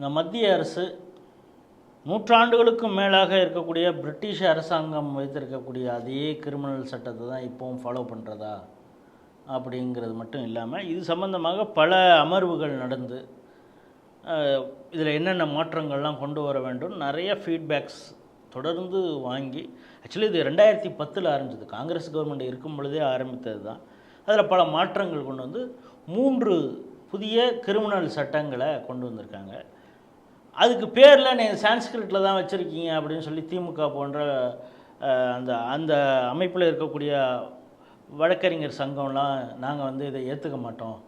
இந்த மத்திய அரசு நூற்றாண்டுகளுக்கும் மேலாக இருக்கக்கூடிய பிரிட்டிஷ் அரசாங்கம் வைத்திருக்கக்கூடிய அதே கிரிமினல் சட்டத்தை தான் இப்போவும் ஃபாலோ பண்ணுறதா அப்படிங்கிறது மட்டும் இல்லாமல் இது சம்பந்தமாக பல அமர்வுகள் நடந்து இதில் என்னென்ன மாற்றங்கள்லாம் கொண்டு வர வேண்டும் நிறைய ஃபீட்பேக்ஸ் தொடர்ந்து வாங்கி ஆக்சுவலி இது ரெண்டாயிரத்தி பத்தில் ஆரம்பிச்சது. காங்கிரஸ் கவர்மெண்ட் இருக்கும் பொழுதே ஆரம்பித்தது தான். அதில் பல மாற்றங்கள் கொண்டு வந்து மூன்று புதிய கிரிமினல் சட்டங்களை கொண்டு வந்திருக்காங்க. அதுக்கு பேரில் நீங்கள் சான்ஸ்கிரிட்டில் தான் வச்சுருக்கீங்க அப்படின்னு சொல்லி திமுக போன்ற அந்த அந்த அமைப்பில் இருக்கக்கூடிய வழக்கறிஞர் சங்கம்லாம் நாங்கள் வந்து இதை ஏற்றுக்க மாட்டோம்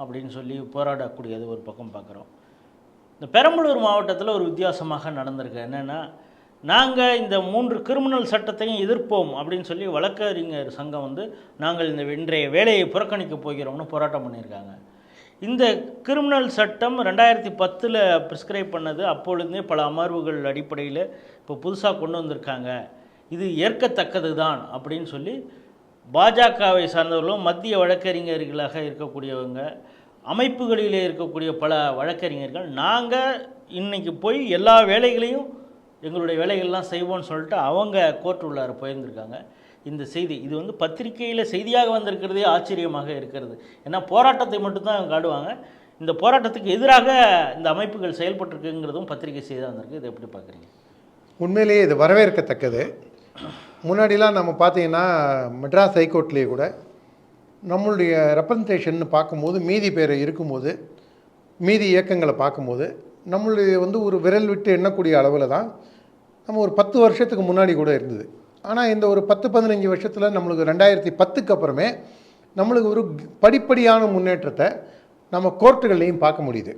அப்படின்னு சொல்லி போராடக்கூடியது ஒரு பக்கம் பார்க்குறோம் இந்த பெரம்பலூர் மாவட்டத்தில் ஒரு வித்தியாசமாக நடந்திருக்கு. என்னென்னா நாங்கள் இந்த மூன்று கிரிமினல் சட்டத்தையும் எதிர்ப்போம் அப்படின்னு சொல்லி வழக்கறிஞர் சங்கம் வந்து நாங்கள் இந்த இன்றைய வேலையை புறக்கணிக்க போகிறோம்னு போராட்டம் பண்ணியிருக்காங்க. இந்த கிரிமினல் சட்டம் ரெண்டாயிரத்தி பத்தில் ப்ரிஸ்கிரைப் பண்ணது. அப்பொழுதே பல அமர்வுகள் அடிப்படையில் இப்போ புதுசாக கொண்டு வந்திருக்காங்க. இது ஏற்கத்தக்கது தான் அப்படின்னு சொல்லி பாஜகவை சார்ந்தவர்களும் மத்திய வழக்கறிஞர்களாக இருக்கக்கூடியவங்க அமைப்புகளிலே இருக்கக்கூடிய பல வழக்கறிஞர்கள் நாங்கள் இன்றைக்கி போய் எல்லா வேலைகளையும் எங்களுடைய வேலைகள்லாம் செய்வோம்னு சொல்லிட்டு அவங்க கோர்ட் உள்ளார போயிருந்திருக்காங்க. இந்த செய்தி. இது வந்து பத்திரிகையில் செய்தியாக வந்திருக்கிறதே ஆச்சரியமாக இருக்கிறது. ஏன்னா போராட்டத்தை மட்டும்தான் காடுவாங்க இந்த போராட்டத்துக்கு எதிராக இந்த அமைப்புகள் செயல்பட்டுருக்குங்கிறதும் பத்திரிகை செய்தியாக வந்திருக்கு. இதை எப்படி பார்க்குறீங்க? உண்மையிலேயே இது வரவேற்கத்தக்கது. முன்னாடிலாம் நம்ம பார்த்தீங்கன்னா மெட்ராஸ் ஹைகோர்ட்லேயே கூட நம்மளுடைய ரெப்ரசன்டேஷன் பார்க்கும்போது மீதி பேர் இருக்கும்போது மீதி இயக்கங்களை பார்க்கும்போது நம்மளுடைய வந்து ஒரு விரல் விட்டு எண்ணக்கூடிய அளவில் தான் நம்ம ஒரு பத்து வருஷத்துக்கு முன்னாடி கூட இருந்தது. ஆனால் இந்த ஒரு பத்து பதினஞ்சு வருஷத்தில் நம்மளுக்கு ரெண்டாயிரத்தி பத்துக்கு அப்புறமே நம்மளுக்கு ஒரு படிப்படியான முன்னேற்றத்தை நம்ம கோர்ட்டுகள்லையும் பார்க்க முடியுது.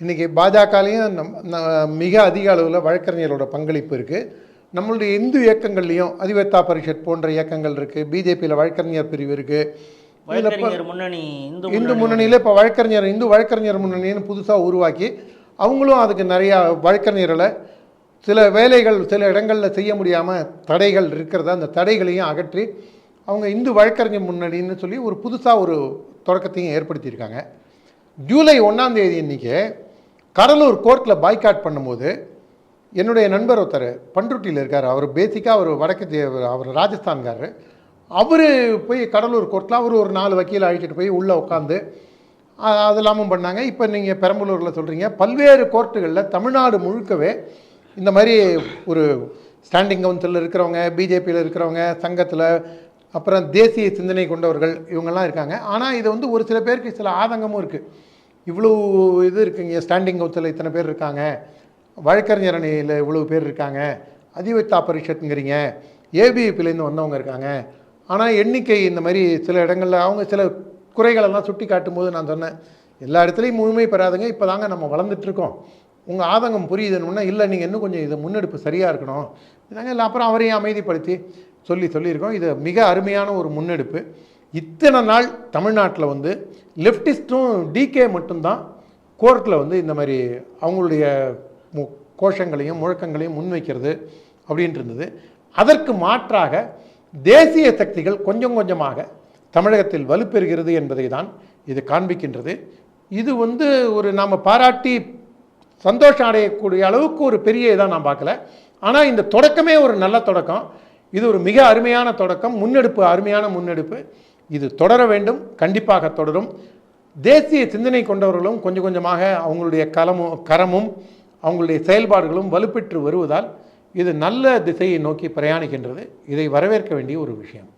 இன்றைக்கி பாஜகலையும் நம் மிக அதிக அளவில் வழக்கறிஞரோட பங்களிப்பு இருக்குது நம்மளுடைய இந்து இயக்கங்கள்லேயும் அதிவெத்தா பரிஷத் போன்ற இயக்கங்கள் இருக்குது பிஜேபியில் வழக்கறிஞர் பிரிவு இருக்குது இந்து முன்னணியில் இப்போ வழக்கறிஞர் இந்து வழக்கறிஞர் முன்னணின்னு புதுசாக உருவாக்கி அவங்களும் அதுக்கு நிறையா வழக்கறிஞர்களை சில வேலைகள் சில இடங்களில் செய்ய முடியாமல் தடைகள் இருக்கிறத அந்த தடைகளையும் அகற்றி அவங்க இந்து வழக்கறிஞர் முன்னணின்னு சொல்லி ஒரு புதுசாக ஒரு தொடக்கத்தையும் ஏற்படுத்தியிருக்காங்க. ஜூலை ஒன்றாம் தேதி கடலூர் கோர்ட்டில் பாய்காட் பண்ணும்போது என்னுடைய நண்பர் ஒருத்தர் பண்ருட்டியில் இருக்கார். அவர் பேசிக்காக அவர் வடக்கு அவர் ராஜஸ்தான்காரர். அவர் போய் கடலூர் கோர்ட்டில் அவர் ஒரு நாலு வக்கீல் அழைச்சிட்டு போய் உள்ளே உட்காந்து அது இல்லாமல் பண்ணாங்க. இப்போ நீங்கள் பெரம்பலூரில் சொல்கிறீங்க பல்வேறு கோர்ட்டுகளில் தமிழ்நாடு முழுக்கவே இந்த மாதிரி ஒரு ஸ்டாண்டிங் கவுன்சிலில் இருக்கிறவங்க பிஜேபியில் இருக்கிறவங்க சங்கத்தில் அப்புறம் தேசிய சிந்தனை கொண்டவர்கள் இவங்கெல்லாம் இருக்காங்க. ஆனால் இது வந்து ஒரு சில பேருக்கு சில ஆதங்கமும் இருக்குது இவ்வளோ இது இருக்குங்க ஸ்டாண்டிங் கவுன்சிலில் இத்தனை பேர் இருக்காங்க. வழக்கறிஞர் அணியில் இவ்வளோ பேர் இருக்காங்க. அதிவத்தா பரிஷத்துங்கிறீங்க ஏபிஎஃப்லேருந்து வந்தவங்க இருக்காங்க. ஆனால் எண்ணிக்கை இந்த மாதிரி சில இடங்களில் அவங்க சில குறைகளெல்லாம் சுட்டி காட்டும்போது நான் சொன்னேன் எல்லா இடத்துலையும் முழுமை பெறாதுங்க. இப்போ தாங்க நம்ம வளர்ந்துட்டு இருக்கோம். உங்கள் ஆதங்கம் புரியுதுன்னு இல்லை நீங்கள் இன்னும் கொஞ்சம் இது முன்னெடுப்பு சரியாக இருக்கணும். நாங்கள் இல்லை அப்புறம் அவரையும் அமைதிப்படுத்தி சொல்லி சொல்லியிருக்கோம். இது மிக அருமையான ஒரு முன்னெடுப்பு. இத்தனை நாள் தமிழ்நாட்டில் வந்து லெஃப்டிஸ்ட்டும் டிகே மட்டும்தான் கோர்ட்டில் வந்து இந்த மாதிரி அவங்களுடைய மு- கோஷங்களையும் முழக்கங்களையும் முன்வைக்கிறது அப்படின்ட்டு இருந்தது. அதற்கு மாற்றாக தேசிய சக்திகள் கொஞ்சம் கொஞ்சமாக தமிழகத்தில் வலுப்பெறுகிறது என்பதை தான் இது காண்பிக்கின்றது. இது வந்து ஒரு நாம் பாராட்டி சந்தோஷம் அடையக்கூடிய அளவுக்கு ஒரு பெரிய இதாக நான் பார்க்கல. ஆனால் இந்த தொடக்கமே ஒரு நல்ல தொடக்கம். இது ஒரு மிக அருமையான தொடக்கம் முன்னெடுப்பு அருமையான முன்னெடுப்பு. இது தொடர வேண்டும் கண்டிப்பாக தொடரும். தேசிய சிந்தனை கொண்டவர்களும் கொஞ்சம் கொஞ்சமாக அவங்களுடைய கலமும் கரமும் அவங்களுடைய செயல்பாடுகளும் வலுப்பெற்று வருவதால் இது நல்ல திசையை நோக்கி பிரயாணிக்கின்றது. இதை வரவேற்க வேண்டிய ஒரு விஷயம்.